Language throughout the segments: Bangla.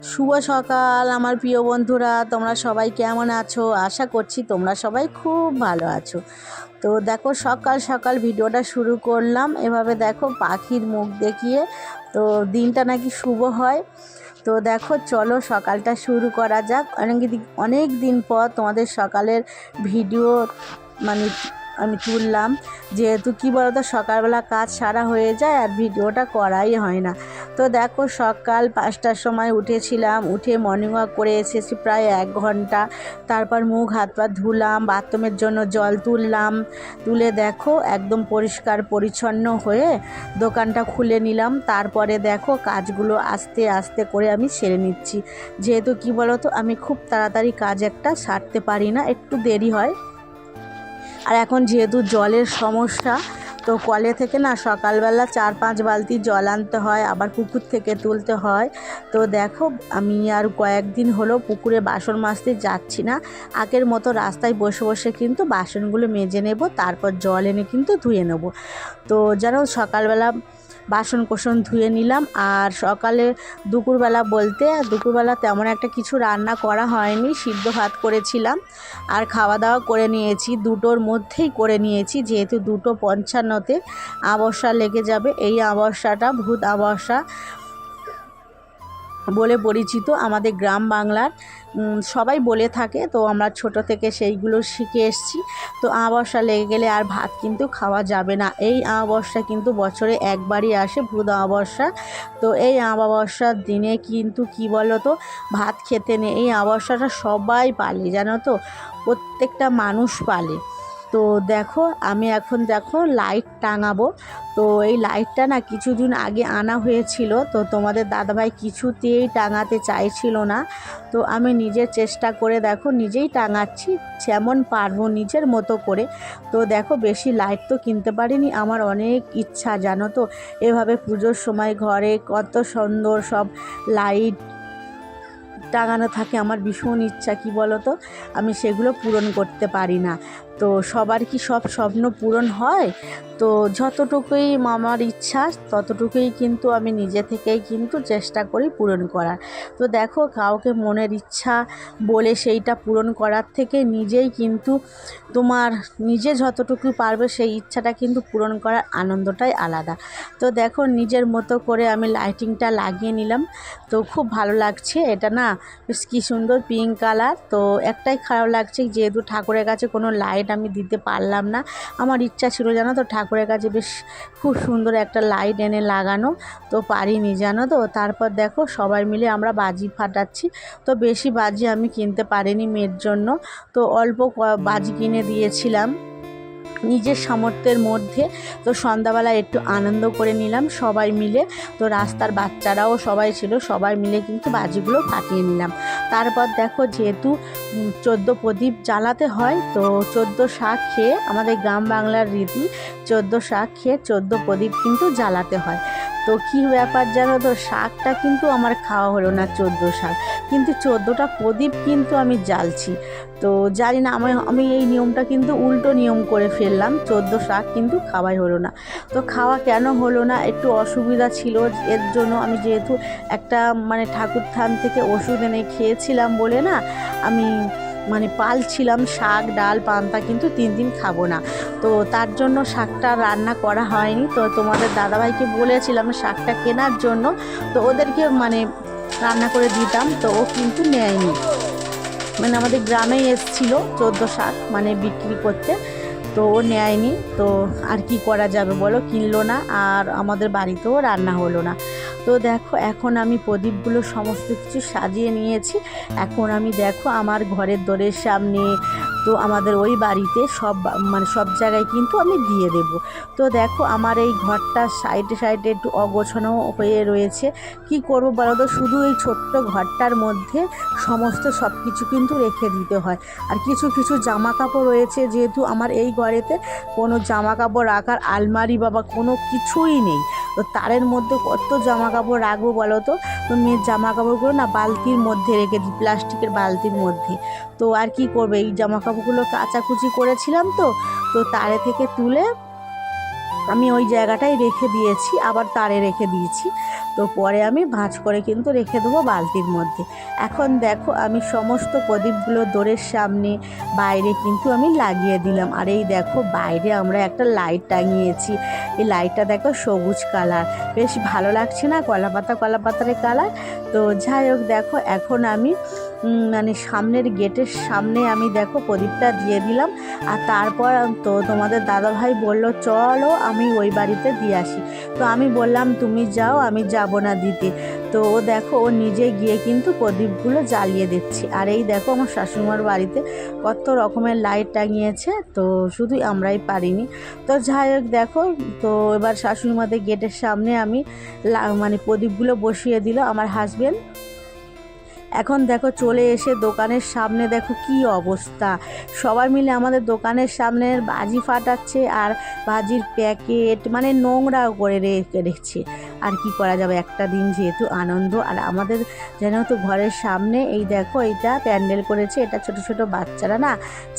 শুভ সকাল, আমার প্রিয় বন্ধুরা, তোমরা সবাই কেমন আছো? আশা করছি তোমরা সবাই খুব ভালো আছো। তো দেখো, সকাল সকাল ভিডিওটা শুরু করলাম। এভাবে দেখো, পাখির মুখ দেখিয়ে তো দিনটা নাকি শুভ হয়। তো দেখো, চলো সকালটা শুরু করা যাক। অনেক অনেক দিন পর তোমাদের সকালের ভিডিও মানে আমি তুললাম। যেহেতু কী বলতো, সকালবেলা কাজ সারা হয়ে যায় আর ভিডিওটা করাই হয় না। তো দেখো, সকাল পাঁচটার সময় উঠেছিলাম, উঠে মর্নিং ওয়াক করে এসেছি প্রায় এক ঘণ্টা। তারপর মুখ, হাত পা ধুলাম, বাথরুমের জন্য জল তুললাম। তুলে দেখো, একদম পরিষ্কার পরিচ্ছন্ন হয়ে দোকানটা খুলে নিলাম। তারপরে দেখো, কাজগুলো আস্তে আস্তে করে আমি সেরে নিচ্ছি। যেহেতু কি বলতো, আমি খুব তাড়াতাড়ি কাজ একটা সারতে পারি না, একটু দেরি হয়। আর এখন যেহেতু জলের সমস্যা, তো কলে থেকে না সকালবেলা চার পাঁচ বালতি জল আনতে হয়, আবার পুকুর থেকে তুলতে হয়। তো দেখো, আমি আর কয়েকদিন হলো পুকুরে বাসন মাজতে যাচ্ছি না। আগের মতো রাস্তায় বসে বসে কিন্তু বাসনগুলো মেজে নেব, তারপর জল এনে কিন্তু ধুয়ে নেব। তো যেন সকালবেলা বাসন কোসন ধুয়ে নিলাম। আর সকালে দুপুরবেলা বলতে দুপুরবেলা তেমন একটা কিছু রান্না করা হয়নি, সিদ্ধ ভাত করেছিলাম। আর খাওয়া দাওয়া করে নিয়েছি, দুটোর মধ্যেই করে নিয়েছি, যেহেতু দুটো পঞ্চান্নতে আবসা লেগে যাবে। এই আবসাটা, ভূত আবর্ষা বলে পরিচিত আমাদের গ্রাম বাংলার সবাই বলে থাকে, তো আমরা ছোট থেকে সেইগুলো শিখে এসেছি। তো আমাবস্যা লেগে গেলে আর ভাত কিন্তু খাওয়া যাবে না। এই আমাবস্যা কিন্তু বছরে একবারই আসে ভূত আমাবস্যা তো এই আমাবস্যার দিনে কিন্তু কি বলো তো ভাত খেতে নেই। এই আমাবস্যাটা সবাই পালে, জানো তো? প্রত্যেকটা মানুষ পালে। তো দেখো, আমি এখন দেখো লাইট টাঙাবো। তো এই লাইটটা না কিছুদিন আগে আনা হয়েছিল, তো তোমাদের দাদাভাই কিছুতেই টাঙাতে চাইছিল না। তো আমি নিজের চেষ্টা করে দেখো, নিজেই টাঙাচ্ছি, যেমন পারব নিজের মতো করে। তো দেখো, বেশি লাইট তো কিনতে পারিনি, আমার অনেক ইচ্ছা, জানো তো? এভাবে পুজোর সময় ঘরে কত সুন্দর সব লাইট টাঙানো থাকে, আমার ভীষণ ইচ্ছা, কি বলো তো? আমি সেগুলো পূরণ করতে পারি না। তো সবার কি সব স্বপ্ন পূরণ হয়? তো যতটুকুই আমার ইচ্ছা, ততটুকুই কিন্তু আমি নিজে থেকেই কিন্তু চেষ্টা করি পূরণ করার। তো দেখো, কাউকে মনের ইচ্ছা বলে সেইটা পূরণ করার থেকে নিজেই কিন্তু তোমার নিজে যতটুকু পারবে সেই ইচ্ছাটা কিন্তু পূরণ করার আনন্দটাই আলাদা। তো দেখো, নিজের মতো করে আমি লাইটিংটা লাগিয়ে নিলাম। তো খুব ভালো লাগছে। এটা না বেশ কী সুন্দর পিঙ্ক কালার। তো একটাই খারাপ লাগছে, যেহেতু ঠাকুরের কাছে কোনো লাইট আমি দিতে পারলাম না। আমার ইচ্ছা ছিল জানো তো ঠাকুরের কাছে বেশ খুব সুন্দর একটা লাইট এনে লাগানো। তো পারিনি জানো তো। তারপর দেখো সবাই মিলে আমরা বাজি ফাটাচ্ছি। তো বেশি বাজি আমি কিনতে পারিনি মেয়ের জন্য। তো অল্প বাজি কিনে দিয়েছিলাম। নিজের সামর্থ্যের মধ্যে। তো সন্ধ্যাবেলা একটু আনন্দ করে নিলাম সবাই মিলে। তো রাস্তার বাচ্চারাও সবাই ছিল, সবাই মিলে কিন্তু বাজিগুলো কাটিয়ে নিলাম। তারপর দেখো যেহেতু চোদ্দ চোদ্দ প্রদীপ জ্বালাতে হয়, তো চোদ্দ শাক খেয়ে আমাদের গ্রাম বাংলার রীতি, চোদ্দ শাক খেয়ে চোদ্দ প্রদীপ কিন্তু জ্বালাতে হয়। তো কী ব্যাপার জানো তো? শাকটা কিন্তু আমার খাওয়া হলো না, চোদ্দ শাক। কিন্তু চোদ্দোটা প্রদীপ কিন্তু আমি জ্বালছি। তো জানি না, আমি আমি এই নিয়মটা কিন্তু উল্টো নিয়ম করে ফেললাম। চোদ্দ শাক কিন্তু খাওয়াই হলো না। তো খাওয়া কেন হলো না? একটু অসুবিধা ছিল। এর জন্য আমি যেহেতু একটা মানে ঠাকুর থান থেকে ওষুধ এনে খেয়েছিলাম বলে না, আমি মানে পালছিলাম শাক, ডাল, পান্তা কিন্তু তিন দিন খাব না। তো তার জন্য শাকটা রান্না করা হয়নি। তো তোমাদের দাদাভাইকে বলেছিলাম শাকটা কেনার জন্য। তো ওদেরকে মানে রান্না করে দিতাম, তো ও কিন্তু নেয়নি। মানে আমাদের গ্রামে এসছিল চোদ্দ শাক মানে বিক্রি করতে। তো ও নেয়নি। তো আর কি করা যাবে বলো? কিনলো না আর আমাদের বাড়িতেও রান্না হলো না। তো দেখো, এখন আমি প্রদীপগুলো সমস্ত কিছু সাজিয়ে নিয়েছি। এখন আমি দেখো, আমার ঘরের দোরের সামনে তো আমাদের ওই বাড়িতে সব মানে সব জায়গায় কিন্তু আমি দিয়ে দেব। তো দেখো আমার এই ঘরটা সাইডে সাইডে একটু অগোছানো হয়ে রয়েছে। কি করব বলো তো? শুধু এই ছোট্ট ঘরটার মধ্যে সমস্ত সব কিছু কিন্তু রেখে দিতে হয়। আর কিছু কিছু জামা কাপড় রয়েছে যেহেতু আমার এই ঘরেতে কোনো জামা কাপড় রাখার আলমারি বাবা কোনো কিছুই নেই। তো তারের মধ্যে কত জামা কাপড় রাখব বলো তো? তো মেয়ের জামা কাপড়গুলো না বালতির মধ্যে রেখে দিই, প্লাস্টিকের বালতির মধ্যে। তো আর কি করবে? এই জামা কাপড়গুলো কাচাকুচি করেছিলাম তো তো তারে থেকে তুলে আমি ওই জায়গাটায় রেখে দিয়েছি, আবার তারে রেখে দিয়েছি। তো পরে আমি ভাঁজ করে কিন্তু রেখে দেবো বালতির মধ্যে। এখন দেখো আমি সমস্ত প্রদীপগুলো দোরের সামনে, বাইরে কিন্তু আমি লাগিয়ে দিলাম। আর এই দেখো বাইরে আমরা একটা লাইট টাঙিয়েছি। এই লাইটটা দেখো সবুজ কালার। বেশ ভালো লাগছে না কলা পাতা কলা পাতার কালার? তো যাই হোক দেখো, এখন আমি মানে সামনের গেটের সামনে আমি দেখো প্রদীপটা দিয়ে দিলাম। আর তারপর তো তোমাদের দাদা দাদাভাই বলল, চলো আমি ওই বাড়িতে দিয়ে আসি। তো আমি বললাম, তুমি যাও, আমি যাব না দিতে। তো ও দেখো, ও নিজে গিয়ে কিন্তু প্রদীপগুলো জ্বালিয়ে দিচ্ছে। আর এই দেখো আমার শাশুড়িমার বাড়িতে কত রকমের লাইট টাঙিয়েছে, তো শুধু আমরাই পারিনি। তো যাই হোক, দেখো, তো এবার শাশুড়িমাদের গেটের সামনে আমি মানে প্রদীপগুলো বসিয়ে দিল আমার হাজবেন্ড এখন দেখো চলে এসে দোকানের সামনে দেখো কি অবস্থা। সবাই মিলে আমাদের দোকানের সামনে বাজি ফাটাচ্ছে আর বাজির প্যাকেট মানে নোংরা করে রেখে রেখেছে। আর কি করা যাবে? একটা দিন যেহেতু আনন্দ। আর আমাদের যেন তো ঘরের সামনে এই দেখো এইটা প্যান্ডেল করেছে। এটা ছোট ছোট বাচ্চারা না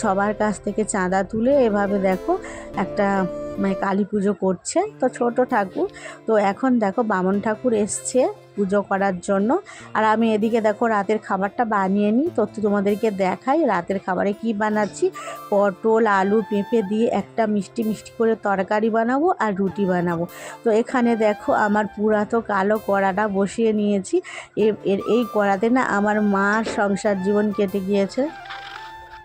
সবার কাছ থেকে চাঁদা তুলে এভাবে দেখো একটা মানে কালী পুজো করছে। তো ছোট ঠাকুর। তো এখন দেখো বামন ঠাকুর এসছে। পুজো করার জন্য। আর আমি এদিকে দেখো রাতের খাবারটা বানিয়ে নিই। তো তোমাদেরকে দেখাই রাতের খাবারে কি বানাচ্ছি। পটল, আলু, পেঁপে দিয়ে একটা মিষ্টি মিষ্টি করে তরকারি বানাবো আর রুটি বানাবো। তো এখানে দেখো আমার পুরাতো কালো কড়াটা বসিয়ে নিয়েছি। এর এই কড়াতে না আমার মার সংসার জীবন কেটে গিয়েছে।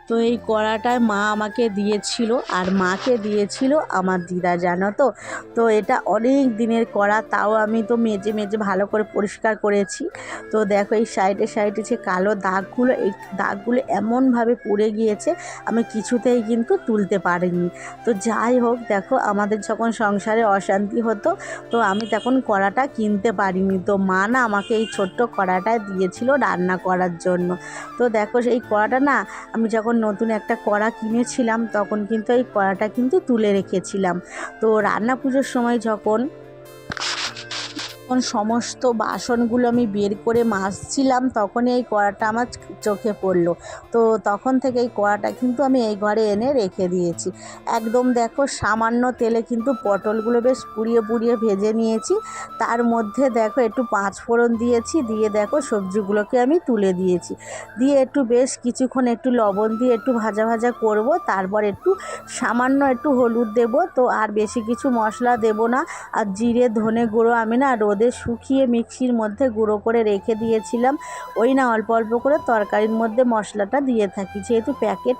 তো এই কড়াটায় মা আমাকে দিয়েছিল আর মাকে দিয়েছিল আমার দিদা, জানো তো? তো এটা অনেক দিনের কড়া, তাও আমি তো মেজে মেজে ভালো করে পরিষ্কার করেছি। তো দেখো এই সাইডে সাইডে যে কালো দাগগুলো, এই দাগগুলো এমনভাবে পুড়ে গিয়েছে, আমি কিছুতেই কিন্তু তুলতে পারিনি। তো যাই হোক, দেখো আমাদের যখন সংসারে অশান্তি হতো, তো আমি তখন কড়াটা কিনতে পারিনি। তো মা না আমাকে এই ছোট্ট কড়াটা দিয়েছিল রান্না করার জন্য। তো দেখো সেই কড়াটা না, আমি যখন নতুন একটা কড়া কিনেছিলাম, তখন কিন্তু এই কড়াটা কিন্তু তুলে রেখেছিলাম। তো রান্না পুজোর সময় যখন যখন সমস্ত বাসনগুলো আমি বের করে মাজছিলাম, তখনই এই কড়াটা আমার চোখে পড়ল। তো তখন থেকে এই কড়াটা কিন্তু আমি এই ঘরে এনে রেখে দিয়েছি। একদম দেখো, সামান্য তেলে কিন্তু পটলগুলো বেশ পুড়িয়ে পুড়িয়ে ভেজে নিয়েছি। তার মধ্যে দেখো, একটু পাঁচ ফোড়ন দিয়েছি, দিয়ে দেখো, সবজিগুলোকে আমি তুলে দিয়েছি। দিয়ে একটু বেশ কিছুক্ষণ একটু লবণ দিয়ে একটু ভাজা ভাজা করব, তারপর একটু সামান্য একটু হলুদ দেব। তো আর বেশি কিছু মশলা দেব না। আর জিরে, ধনে গুঁড়ো আমি না রোদে শুকিয়ে মিক্সির মধ্যে গুঁড়ো করে রেখে দিয়েছিলাম। ওই না, অল্প অল্প করে তরকারির মধ্যে মশলাটা দিয়ে থাকি। যেহেতু প্যাকেট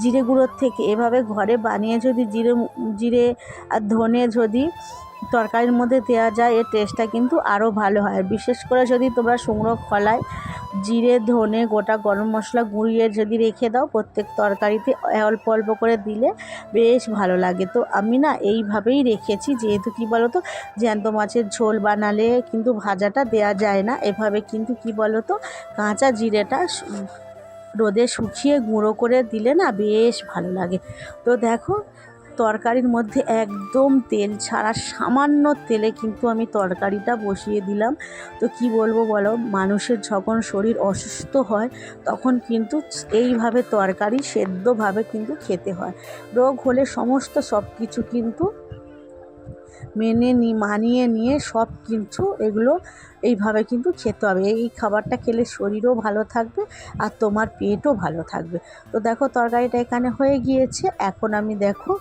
জিরে গুঁড়োর থেকে এভাবে ঘরে বানিয়ে যদি জিরে জিরে আর ধনে যদি তরকারির মধ্যে দেওয়া যায়, এর টেস্টটা কিন্তু আরও ভালো হয়। বিশেষ করে যদি তোমরা শুকনো খলায় জিরে, ধনে, গোটা গরম মশলা গুঁড়িয়ে যদি রেখে দাও, প্রত্যেক তরকারিতে অল্প অল্প করে দিলে বেশ ভালো লাগে। তো আমি না এইভাবেই রেখেছি, যেহেতু কী বলো তো জ্যান্ত মাছের ঝোল বানালে কিন্তু ভাজাটা দেয়া যায় না। এভাবে কিন্তু কী বলো তো কাঁচা জিরেটা রোদে শুকিয়ে গুঁড়ো করে দিলে না বেশ ভালো লাগে। তো দেখো তরকারির মধ্যে একদম তেল ছাড়া সামান্য তেলে কিন্তু আমি তরকারিটা বসিয়ে দিলাম। তো কি বলব বলো, মানুষের যখন শরীর অসুস্থ হয়, তখন কিন্তু এইভাবে তরকারি সেদ্ধভাবে কিন্তু খেতে হয়। রোগ হলে সমস্ত সব কিছু কিন্তু মেনে নি, মানিয়ে নিয়ে সব কিছু এগুলো এইভাবে কিন্তু খেতে হবে। এই খাবারটা খেলে শরীরও ভালো থাকবে আর তোমার পেটও ভালো থাকবে। তো দেখো তরকারিটা এখানে হয়ে গিয়েছে। এখন আমি দেখো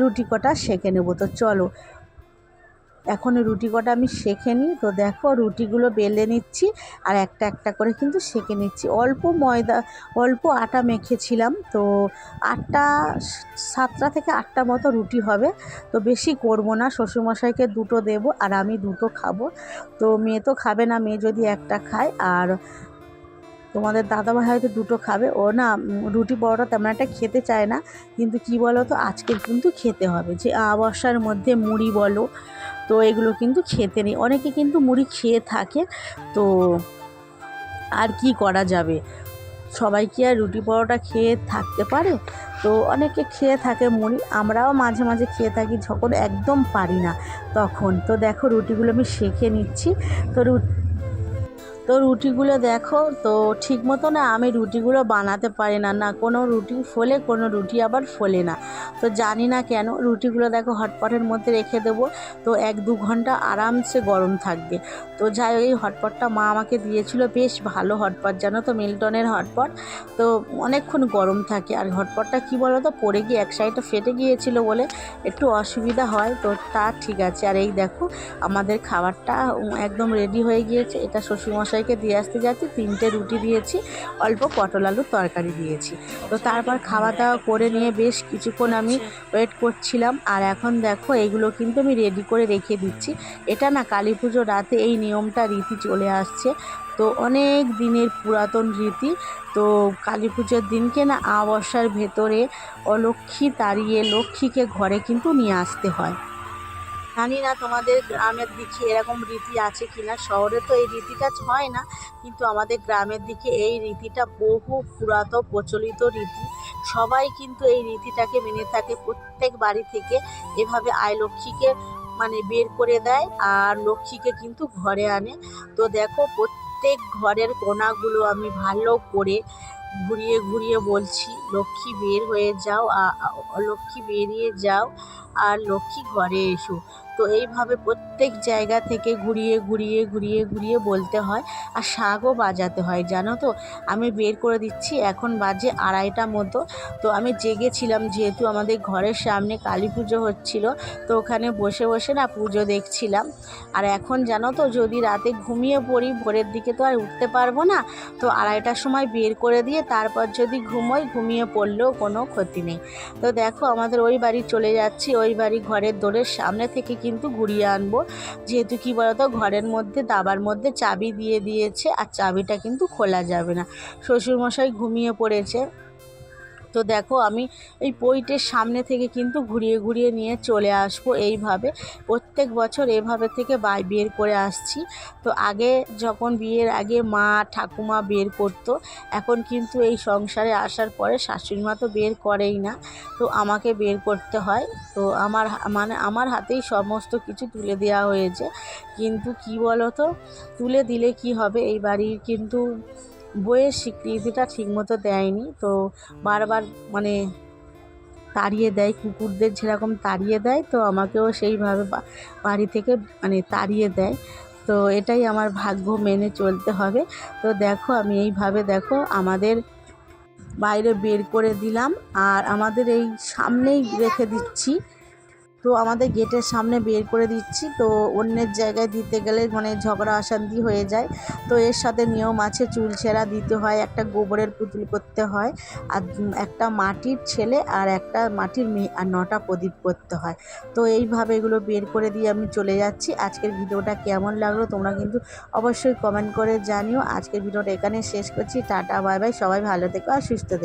রুটি কটা সেঁকে নেব। তো চলো, এখন রুটি কটা আমি সেঁকে নিই। তো দেখো রুটিগুলো বেলে নিচ্ছি আর একটা একটা করে কিন্তু সেঁকে নিচ্ছি। অল্প ময়দা, অল্প আটা মেখেছিলাম। তো আটটা, সাতটা থেকে আটটা মতো রুটি হবে। তো বেশি করব না, শ্বশুরমশাইকে দুটো দেব আর আমি দুটো খাব। তো মেয়ে তো খাবে না, মেয়ে যদি একটা খায়। আর তোমাদের দাদাভাই হয়তো দুটো খাবে। ও না রুটি পরোটা তেমন একটা খেতে চায় না। কিন্তু কি বলো তো আজকে কিন্তু খেতে হবে। যে আবস্যার মধ্যে মুড়ি বলো, তো এগুলো কিন্তু খেতে নেই। অনেকে কিন্তু মুড়ি খেয়ে থাকে, তো আর কি করা যাবে? সবাই কি আর রুটি পরোটা খেয়ে থাকতে পারে? তো অনেকে খেয়ে থাকে মুড়ি, আমরাও মাঝে মাঝে খেয়ে থাকি যখন একদম পারি না, তখন। তো দেখো, রুটিগুলো আমি সেঁকে নিচ্ছি। তো রু তো রুটিগুলো দেখো, তো ঠিক মতো না আমি রুটিগুলো বানাতে পারি না না কোনো রুটি ফোলে, কোনো রুটি আবার ফোলে না। তো জানি না কেন, রুটিগুলো দেখো হটপটের মধ্যে রেখে দেবো, তো এক দু ঘণ্টা আরামসে গরম থাকবে। তো যাই এই হটপটটা মা আমাকে দিয়েছিল, বেশ ভালো হটপট, জানো তো মিল্টনের হটপট। তো অনেকক্ষণ গরম থাকে, আর হটপটটা কী বলো তো পড়ে গিয়ে এক সাইডটা ফেটে গিয়েছিল বলে একটু অসুবিধা হয়, তো তা ঠিক আছে। আর এই দেখো, আমাদের খাবারটা একদম রেডি হয়ে গিয়েছে, এটা শ্বশুরমশাইকে দিয়ে আসতে যাচ্ছি, তিনটে রুটি দিয়েছি, অল্প পটল আলুর তরকারি দিয়েছি। তো তারপর খাওয়া দাওয়া করে নিয়ে বেশ কিছুক্ষণ আমি ওয়েট করছিলাম, আর এখন দেখো এগুলো কিন্তু আমি রেডি করে রেখে দিচ্ছি। এটা না কালী পুজো রাতে এই নিয়মটা রীতি চলে আসছে। তো অনেক দিনের পুরাতন রীতি, তো কালী পুজোর দিনকে না আমাবস্যার ভেতরে অলক্ষ্মী তাড়িয়ে লক্ষ্মীকে ঘরে কিন্তু নিয়ে আসতে হয়। জানি না তোমাদের গ্রামের দিকে এরকম রীতি আছে কি না শহরে তো এই রীতিটা হয় না, কিন্তু আমাদের গ্রামের দিকে এই রীতিটা বহু পুরাতন প্রচলিত রীতি। সবাই কিন্তু এই রীতিটাকে মেনে থাকে, প্রত্যেক বাড়ি থেকে এভাবে আয় লক্ষ্মীকে মানে বের করে দেয় আর লক্ষ্মীকে কিন্তু ঘরে আনে। তো দেখো, প্রত্যেক ঘরের কোনাগুলো আমি ভালো করে ঘুরিয়ে ঘুরিয়ে বলছি, লক্ষ্মী বের হয়ে যাও লক্ষ্মী বেরিয়ে যাও আর লক্ষ্মী ঘরে এসো। তো এইভাবে প্রত্যেক জায়গা থেকে ঘুরিয়ে ঘুরিয়ে ঘুরিয়ে ঘুরিয়ে বলতে হয় আর শাকও বাজাতে হয়, জানো তো? আমি বের করে দিচ্ছি, এখন বাজে আড়াইটা মতো। তো আমি জেগেছিলাম যেহেতু আমাদের ঘরের সামনে কালী পুজো হচ্ছিল, তো ওখানে বসে বসে না পুজো দেখছিলাম। আর এখন জানো তো, যদি রাতে ঘুমিয়ে পড়ি, ভোরের দিকে তো আর উঠতে পারব না। তো আড়াইটার সময় বের করে দিয়ে তারপর যদি ঘুমোই, ঘুমিয়ে পড়লেও কোনো ক্ষতি নেই। তো দেখো, আমাদের ওই বাড়ি চলে যাচ্ছি, ওই বাড়ি ঘরের দোরের সামনে থেকে কিন্তু ঘুরিয়ে আনব। যেহেতু কি বলতো, ঘরের মধ্যে, দাবার মধ্যে চাবি দিয়ে দিয়েছে, আর চাবিটা কিন্তু খোলা যাবে না। শ্বশুরমশাই ঘুমিয়ে পড়েছে। তো দেখো আমি এই পইটের সামনে থেকে কিন্তু ঘুরিয়ে ঘুরিয়ে নিয়ে চলে আসব এইভাবে। প্রত্যেক বছর এভাবে থেকে বাই বের করে আসছি। তো আগে যখন বিয়ের আগে মা, ঠাকুমা বের করতো, এখন কিন্তু এই সংসারে আসার পরে শাশুড়ি মা তো বের করেই না। তো আমাকে বের করতে হয়। তো আমার মানে আমার হাতেই সমস্ত কিছু তুলে দেওয়া হয়েছে। কিন্তু কি বলো তো তুলে দিলে কি হবে? এই বাড়ির কিন্তু বইয়ের স্বীকৃতিটা ঠিকমতো দেয়নি। তো বারবার মানে তাড়িয়ে দেয়, কুকুরদের যেরকম তাড়িয়ে দেয়, তো আমাকেও সেইভাবে বাড়ি থেকে মানে তাড়িয়ে দেয়। তো এটাই আমার ভাগ্য মেনে চলতে হবে। তো দেখো, আমি এইভাবে দেখো, আমাদের বাইরে বের করে দিলাম। আর আমাদের এই সামনেই রেখে দিচ্ছি। তো আমাদের গেটের সামনে বের করে দিচ্ছি। তো অন্যের জায়গায় দিতে গেলে মানে ঝগড়া অশান্তি হয়ে যায়। তো এর সাথে নিয়ম আছে, চুল ছেঁড়া দিতে হয়, একটা গোবরের পুতুল করতে হয়, আর একটা মাটির ছেলে আর একটা মাটির মেয়ে আর নটা প্রদীপ করতে হয়। তো এইভাবে এগুলো বের করে দিয়ে আমি চলে যাচ্ছি। আজকের ভিডিওটা কেমন লাগল তোমরা কিন্তু অবশ্যই কমেন্ট করে জানিও। আজকের ভিডিওটা এখানে শেষ করছি। টাটা, বাই বাই, সবাই ভালো থেকো আর সুস্থ থেকো।